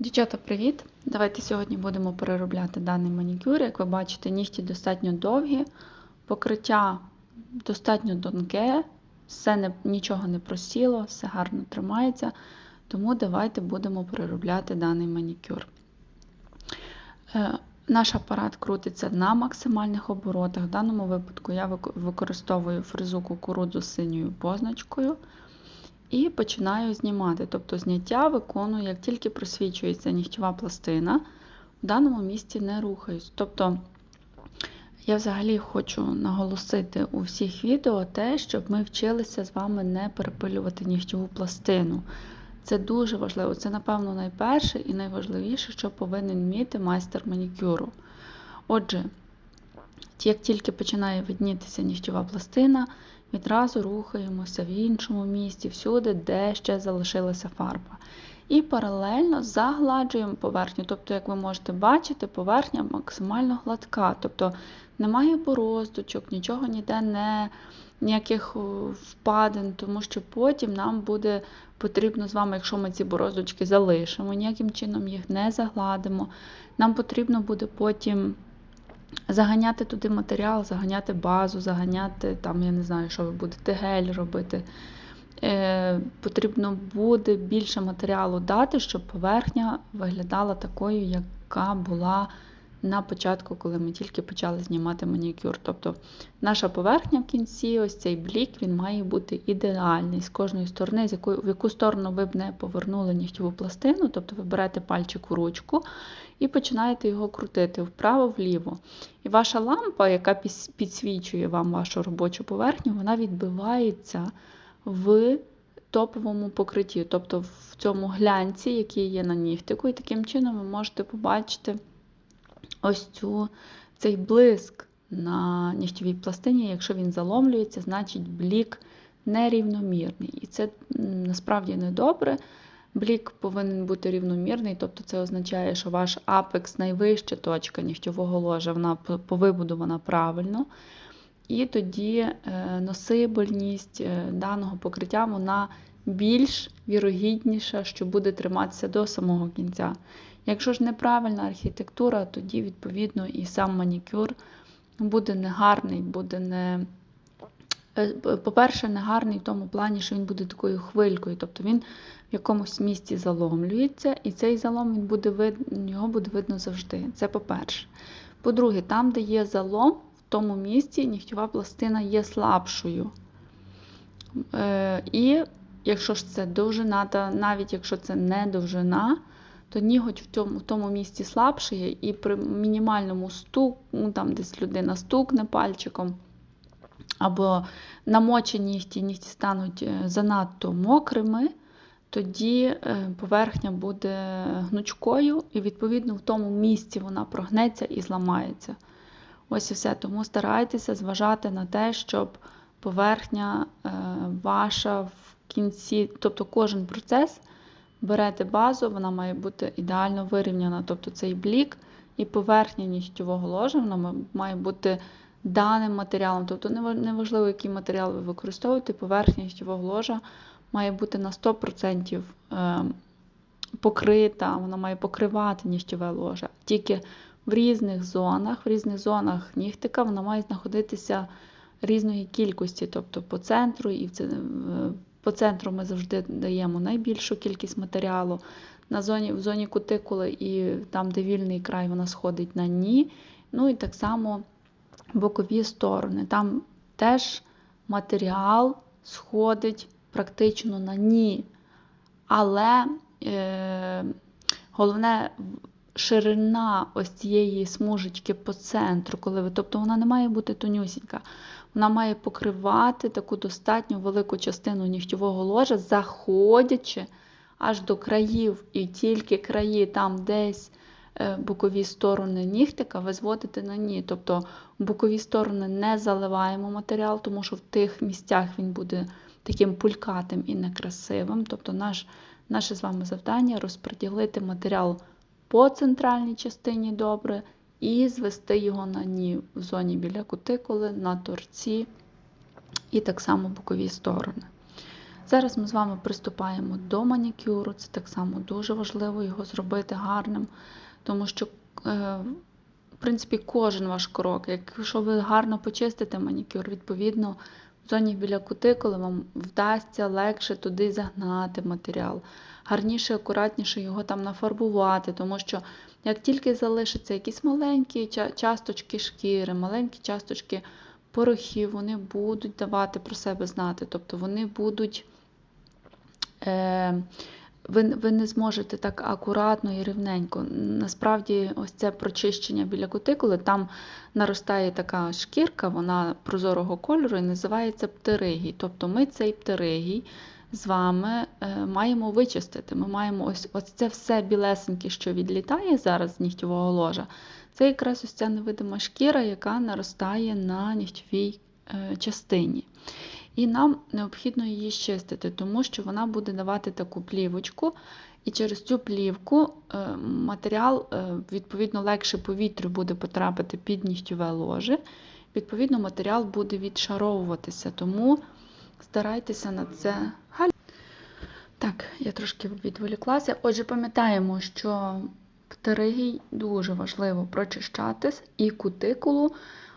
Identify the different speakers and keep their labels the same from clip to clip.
Speaker 1: Дівчата, привіт! Давайте сьогодні будемо переробляти даний манікюр. Як ви бачите, нігті достатньо довгі, покриття достатньо тонке, все не, нічого не просіло, все гарно тримається. Тому давайте будемо переробляти даний манікюр. Е, Наш апарат крутиться на максимальних оборотах. В даному випадку я використовую фрезу кукурудзу з синьою позначкою. І починаю знімати. Тобто зняття виконую, як тільки просвічується нігтєва пластина, в даному місці не рухаюсь. Тобто я взагалі хочу наголосити у всіх відео те, щоб ми вчилися з вами не перепилювати нігтєву пластину. Це дуже важливо. Це, напевно, найперше і найважливіше, що повинен вміти майстер манікюру. Отже, як тільки починає виднітися нігтєва пластина, відразу рухаємося в іншому місці, всюди, де ще залишилася фарба. І паралельно загладжуємо поверхню. Тобто, як ви можете бачити, поверхня максимально гладка. Тобто немає бороздочок, нічого ніде не ніяких впадин, тому що потім нам буде потрібно з вами, якщо ми ці бороздочки залишимо, ніяким чином їх не загладимо. Нам потрібно буде потім заганяти туди матеріал, заганяти базу, заганяти, там, я не знаю, що ви будете гель робити. Е, Потрібно буде більше матеріалу дати, щоб поверхня виглядала такою, яка була на початку, коли ми тільки почали знімати манікюр. Тобто наша поверхня в кінці, ось цей блік, він має бути ідеальний з кожної сторони, з якої, в яку сторону ви б не повернули нігтєву пластину, тобто ви берете пальчик у ручку і починаєте його крутити вправо-вліво. І ваша лампа, яка підсвічує вам вашу робочу поверхню, вона відбивається в топовому покритті, тобто в цьому глянці, який є на нігтику, і таким чином ви можете побачити ось цю, цей блиск на нігтєвій пластині. Якщо він заломлюється, значить блік нерівномірний. І це насправді не добре. Блік повинен бути рівномірний, тобто це означає, що ваш апекс, найвища точка нігтєвого ложа, вона повибудована правильно. І тоді носибельність даного покриття вона більш вірогідніша, що буде триматися до самого кінця. Якщо ж неправильна архітектура, тоді, відповідно, і сам манікюр буде негарний, буде не. По-перше, негарний в тому плані, що він буде такою хвилькою, тобто він в якомусь місці заломлюється, і цей залом він буде вид... його буде видно завжди. Це по-перше. По-друге, там, де є залом, в тому місці нігтєва пластина є слабшою. Е, І якщо ж це довжина, та навіть якщо це не довжина, то ніготь в тому в тому місці слабшає, і при мінімальному стуку, ну, там десь людина стукне пальчиком, або намочені нігті, нігті стануть занадто мокрими, тоді поверхня буде гнучкою, і, відповідно, в тому місці вона прогнеться і зламається. Ось і все. Тому старайтеся зважати на те, щоб поверхня ваша в кінці, тобто кожен процес. Берете базу, вона має бути ідеально вирівняна. Тобто цей блік і поверхня нігтєвого ложа вона має бути даним матеріалом. Тобто неважливо, який матеріал ви використовуєте, поверхня нігтєвого ложа має бути на 100% покрита, вона має покривати нігтєве ложе. Тільки в різних зонах, в різних зонах нігтика вона має знаходитися різної кількості, тобто по центру і в по центру ми завжди даємо найбільшу кількість матеріалу. На зоні, В зоні кутикули і там, де вільний край, вона сходить на ні. Ну і так само бокові сторони. Там теж матеріал сходить практично на ні. Але е, головне ширина ось цієї смужечки по центру, коли ви, тобто вона не має бути тонюсінька. Вона має покривати таку достатньо велику частину нігтєвого ложа, заходячи аж до країв, і тільки краї там десь бокові сторони нігтика ви зводите на ні. Тобто бокові сторони не заливаємо матеріал, тому що в тих місцях він буде таким пулькатим і некрасивим. Тобто наш, наше з вами завдання розподілити матеріал по центральній частині добре і звести його на ні в зоні біля кутикули, на торці і так само бокові сторони. Зараз ми з вами приступаємо до манікюру. Це так само дуже важливо його зробити гарним, тому що, е, в принципі, кожен ваш крок, якщо ви гарно почистите манікюр, відповідно, в зоні біля кутикули вам вдасться легше туди загнати матеріал, гарніше, акуратніше його там нафарбувати, тому що як тільки залишаться якісь маленькі часточки шкіри, маленькі часточки порохів, вони будуть давати про себе знати. Тобто вони будуть. Е, ви, ви не зможете так акуратно і рівненько. Насправді, ось це прочищення біля кутикули, там наростає така шкірка, вона прозорого кольору і називається птеригій. Тобто ми цей птеригій з вами е, маємо вичистити. Ми маємо ось, ось це все білесеньке, що відлітає зараз з нігтєвого ложа. Це якраз ось ця невидима шкіра, яка наростає на нігтєвій е, частині. І нам необхідно її щистити, тому що вона буде давати таку плівочку, і через цю плівку е, матеріал, е, відповідно, легше повітрю буде потрапити під нігтєве ложе. Відповідно, матеріал буде відшаровуватися, тому старайтеся на це. Так, я трошки відволіклася. Отже, пам'ятаємо, що птеригій дуже важливо прочищати і кутикулу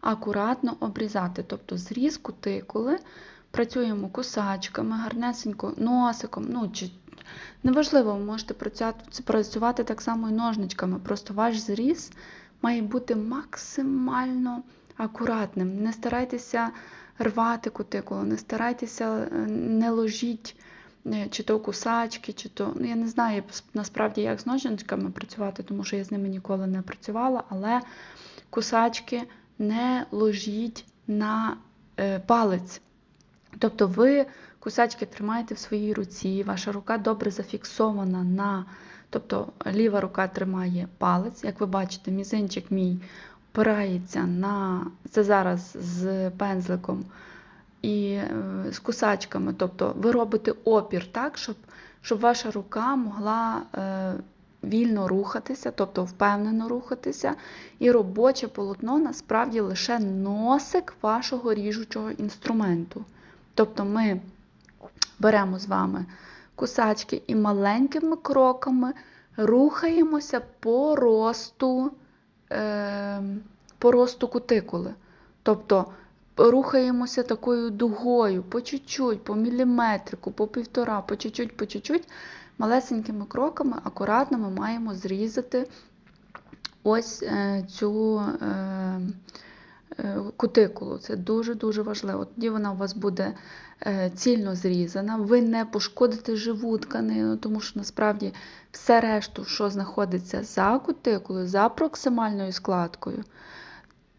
Speaker 1: акуратно обрізати. Тобто зріз кутикули, працюємо кусачками, гарнесенько, носиком. ну чи Неважливо, ви можете працювати, так само і ножничками. Просто ваш зріз має бути максимально акуратним. Не старайтеся рвати кутикулу, не старайтеся е, не ложіть е, чи то кусачки, чи то. Ну, я не знаю насправді, як з ножничками працювати, тому що я з ними ніколи не працювала, але кусачки не ложіть на е, палець. Тобто ви кусачки тримаєте в своїй руці, ваша рука добре зафіксована на. Тобто ліва рука тримає палець, як ви бачите, мізинчик мій опирається на це зараз з пензликом і е, з кусачками. Тобто ви робите опір так, щоб щоб ваша рука могла е, вільно рухатися, тобто впевнено рухатися. І робоче полотно насправді лише носик вашого ріжучого інструменту. Тобто ми беремо з вами кусачки і маленькими кроками рухаємося по росту, е, по росту кутикули. Тобто рухаємося такою дугою, по чуть-чуть, по міліметрику, по півтора, по чуть-чуть, по чуть-чуть, малесенькими кроками, акуратно ми маємо зрізати ось е, цю. Е, кутикулу. Це дуже-дуже важливо. Тоді вона у вас буде цільно зрізана, ви не пошкодите живу тканину, тому що насправді все решту, що знаходиться за кутикулою, за проксимальною складкою,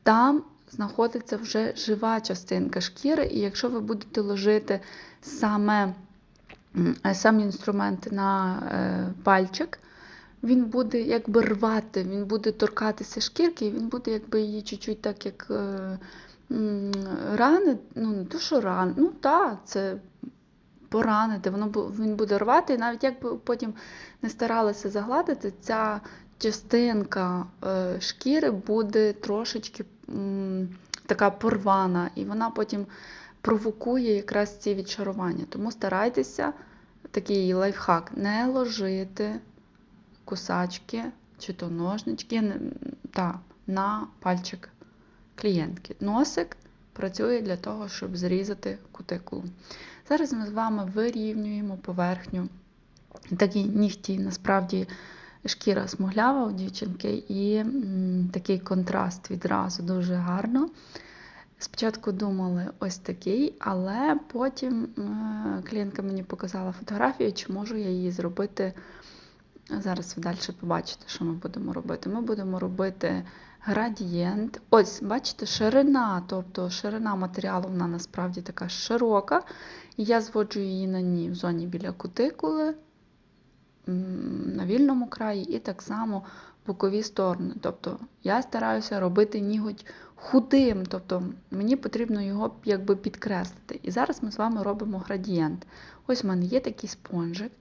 Speaker 1: там знаходиться вже жива частинка шкіри, і якщо ви будете ложити саме сам інструмент на пальчик, він буде якби рвати, він буде торкатися шкірки, і він буде якби її чуть-чуть так, як е, рани, ну не то, що ран, ну так, це поранити, воно він буде рвати, і навіть якби потім не старалися загладити, ця частинка е, шкіри буде трошечки така порвана, і вона потім провокує якраз ці відшарування. Тому старайтеся, такий лайфхак, не ложити кусачки чи то ножнички та, на пальчик клієнтки. Носик працює для того, щоб зрізати кутикулу. Зараз ми з вами вирівнюємо поверхню. Такі нігті, насправді, шкіра смуглява у дівчинки, і такий контраст відразу дуже гарно. Спочатку думали ось такий, але потім е, клієнтка мені показала фотографію, чи можу я її зробити. Зараз ви далі побачите, що ми будемо робити. Ми будемо робити градієнт. Ось, бачите, ширина, тобто ширина матеріалу вона насправді така широка. І я зводжу її на ній в зоні біля кутикули, на вільному краї, і так само бокові сторони. Тобто я стараюся робити ніготь худим, тобто мені потрібно його якби підкреслити. І зараз ми з вами робимо градієнт. Ось в мене є такий спонжик.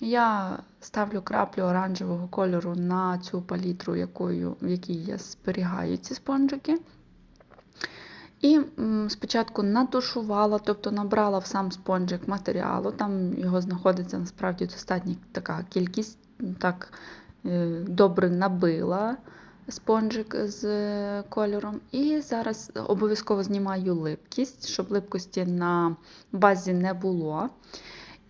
Speaker 1: Я ставлю краплю оранжевого кольору на цю палітру, якою, в якій я зберігаю ці спонжики. І спочатку натушувала, тобто набрала в сам спонжик матеріалу, там його знаходиться насправді достатня така кількість, так е, добре набила спонжик з е, кольором. І зараз обов'язково знімаю липкість, щоб липкості на базі не було.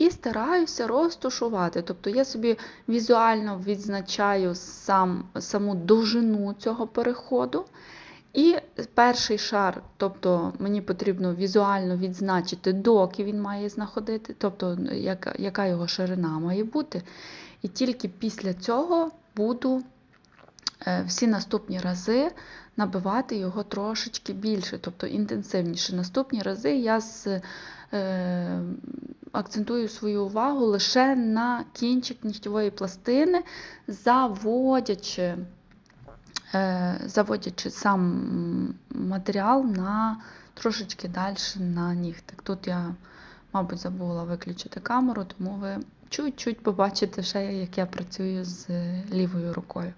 Speaker 1: І стараюся розтушувати. Тобто я собі візуально відзначаю сам, саму довжину цього переходу. І перший шар, тобто мені потрібно візуально відзначити, доки він має знаходити, тобто яка, його ширина має бути. І тільки після цього буду всі наступні рази набивати його трошечки більше, тобто інтенсивніше. Наступні рази я з, е, акцентую свою увагу лише на кінчик нігтєвої пластини, заводячи. Е, заводячи сам матеріал на трошечки далі на нігтик. Тут я, мабуть, забула виключити камеру, тому ви чуть-чуть побачите ще, як я працюю з лівою рукою.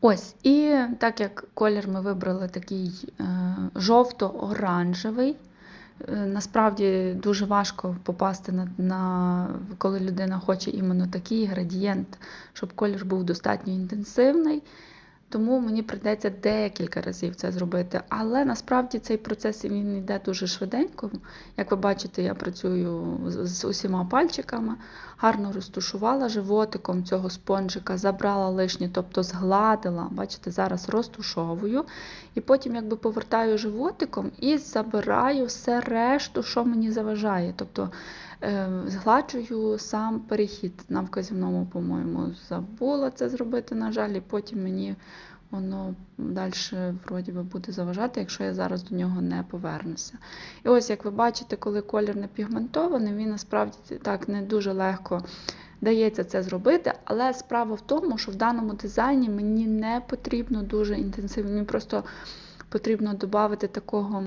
Speaker 1: Ось, і так як колір ми вибрали такий е, жовто-оранжевий, е, насправді дуже важко попасти на, на коли людина хоче іменно такий градієнт, щоб колір був достатньо інтенсивний. Тому мені прийдеться декілька разів це зробити. Але насправді цей процес він йде дуже швиденько. Як ви бачите, я працюю з усіма пальчиками, гарно розтушувала животиком цього спонжика, забрала лишнє, тобто згладила. Бачите, зараз розтушовую. І потім якби повертаю животиком і забираю все решту, що мені заважає. Тобто Згладжую сам перехід на вказівному, по-моєму, забула це зробити, на жаль, і потім мені воно далі вроді би, буде заважати, якщо я зараз до нього не повернуся. І ось, як ви бачите, коли колір не пігментований, він насправді так не дуже легко дається це зробити. Але справа в тому, що в даному дизайні мені не потрібно дуже інтенсивно, мені просто потрібно додати такого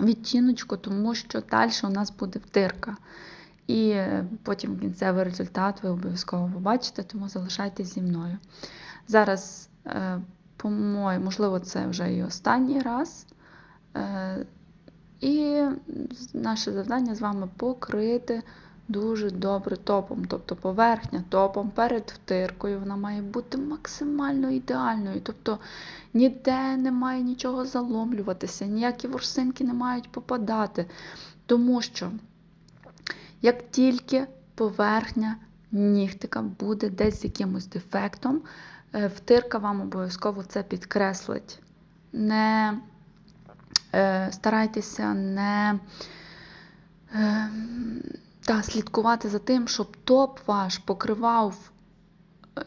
Speaker 1: відтіночку, тому що далі у нас буде втирка. І потім кінцевий результат ви обов'язково побачите, тому залишайтесь зі мною. Зараз, е, по-моєму, можливо, це вже і останній раз. Е, і наше завдання з вами покрити дуже добре топом. Тобто поверхня топом перед втиркою, вона має бути максимально ідеальною. Тобто ніде не має нічого заломлюватися, ніякі ворсинки не мають попадати. Тому що, як тільки поверхня нігтика буде десь з якимось дефектом, е, втирка вам обов'язково це підкреслить. Не е, старайтеся не е, та, слідкувати за тим, щоб топ ваш покривав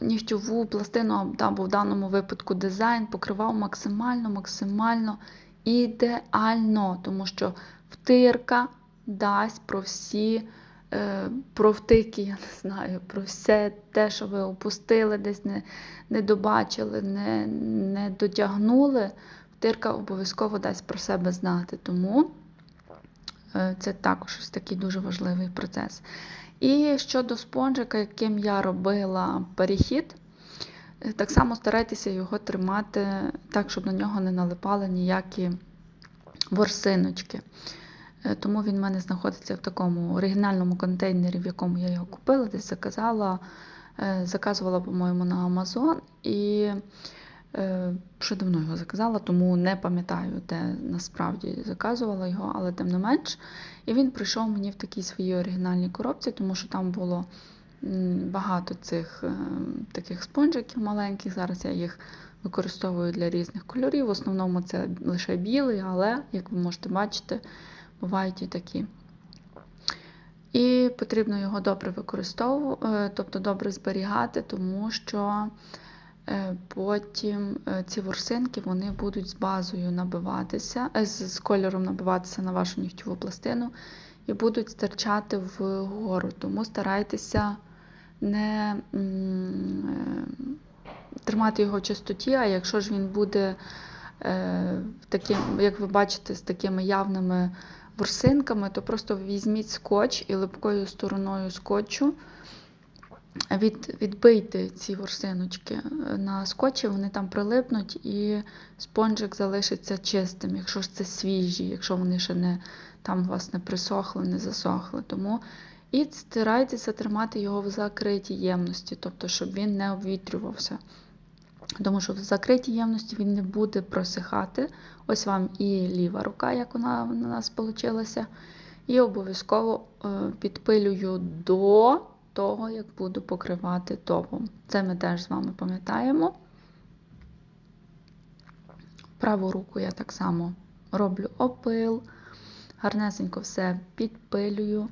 Speaker 1: нігтьову пластину, або в даному випадку дизайн, покривав максимально, максимально ідеально, тому що втирка дасть про всі е, про втики, я не знаю, про все те, що ви опустили, десь не не добачили, не, не дотягнули. Втирка обов'язково дасть про себе знати. Тому. Е, це також такий дуже важливий процес. І щодо спонжика, яким я робила перехід, е, так само старайтеся його тримати так, щоб на нього не налипали ніякі ворсиночки. Е, тому він в мене знаходиться в такому оригінальному контейнері, в якому я його купила, десь заказала, заказувала, по-моєму, на Amazon. І вже давно його заказала, тому не пам'ятаю, де насправді заказувала його, але тим не менш. І він прийшов мені в такій своїй оригінальній коробці, тому що там було багато цих е, таких спонжиків маленьких. Зараз я їх використовую для різних кольорів. В основному це лише білий, але, як ви можете бачити, бувають і такі. І потрібно його добре використовувати, е, тобто добре зберігати, тому що потім е, ці ворсинки вони будуть з базою набиватися, е, з кольором набиватися на вашу нігтєву пластину і будуть стирчати вгору. Тому старайтеся не тримати його в чистоті, а якщо ж він буде таким, як ви бачите, з такими явними ворсинками, то просто візьміть скотч і липкою стороною скотчу від, відбийте ці ворсиночки е, на скотчі, вони там прилипнуть і спонжик залишиться чистим, якщо ж це свіжі, якщо вони ще не там у вас не присохли, не засохли. Тому і старайтеся тримати його в закритій ємності, тобто, щоб він не обвітрювався. Тому що в закритій ємності він не буде просихати. Ось вам і ліва рука, як вона у нас вийшла. І обов'язково е, підпилюю до того, як буду покривати топом. Це ми теж з вами пам'ятаємо. Праву руку я так само роблю опил, гарнесенько все підпилюю,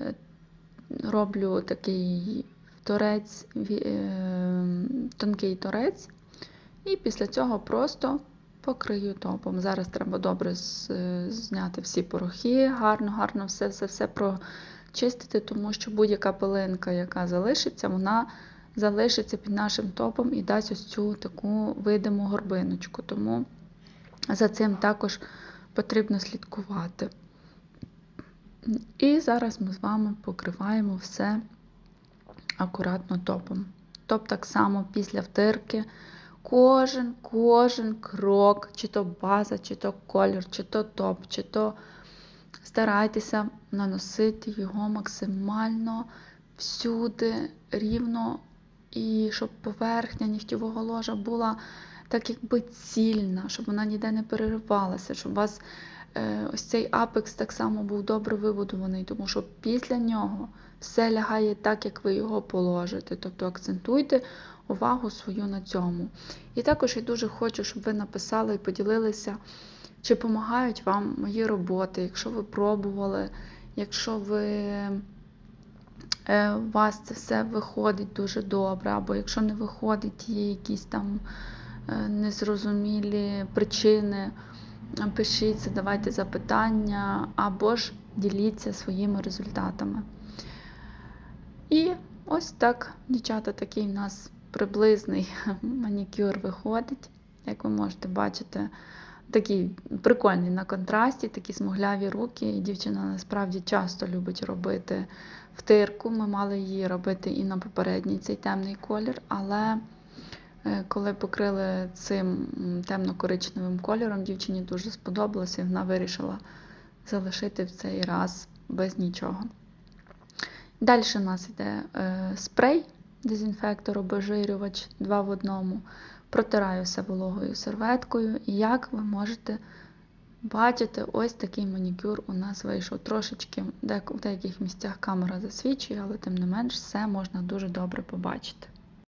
Speaker 1: Е, роблю такий торець, е, тонкий торець, і після цього просто покрию топом. Зараз треба добре е, зняти всі порохи, гарно, гарно все, все тому що будь-яка пилинка, яка залишиться, вона залишиться під нашим топом і дасть ось цю таку видиму горбиночку. Тому за цим також потрібно слідкувати. І зараз ми з вами покриваємо все акуратно топом. Топ так само після втирки. Кожен, кожен крок, чи то база, чи то колір, чи то топ, чи то старайтеся наносити його максимально всюди рівно, і щоб поверхня нігтєвого ложа була так якби цільна, щоб вона ніде не переривалася, щоб у вас е, ось цей апекс так само був добре вибудований, тому що після нього все лягає так, як ви його положите. Тобто акцентуйте увагу свою на цьому. І також я дуже хочу, щоб ви написали і поділилися, чи допомагають вам мої роботи, якщо ви пробували, якщо ви. е, У вас це все виходить дуже добре, або якщо не виходить, є якісь там е, незрозумілі причини, пишіть, задавайте запитання, або ж діліться своїми результатами. І ось так, дівчата, такий в нас приблизний манікюр виходить. Як ви можете бачити, такий прикольний на контрасті, такі смугляві руки. І дівчина насправді часто любить робити втирку. Ми мали її робити і на попередній цей темний колір, але е, коли покрили цим темно-коричневим кольором, дівчині дуже сподобалося, і вона вирішила залишити в цей раз без нічого. Далі у нас йде е, спрей, дезінфектор, обезжирювач 2 в одному. Протираю все вологою серветкою. І як ви можете бачити, ось такий манікюр у нас вийшов. Трошечки в деяких місцях камера засвічує, але тим не менш все можна дуже добре побачити.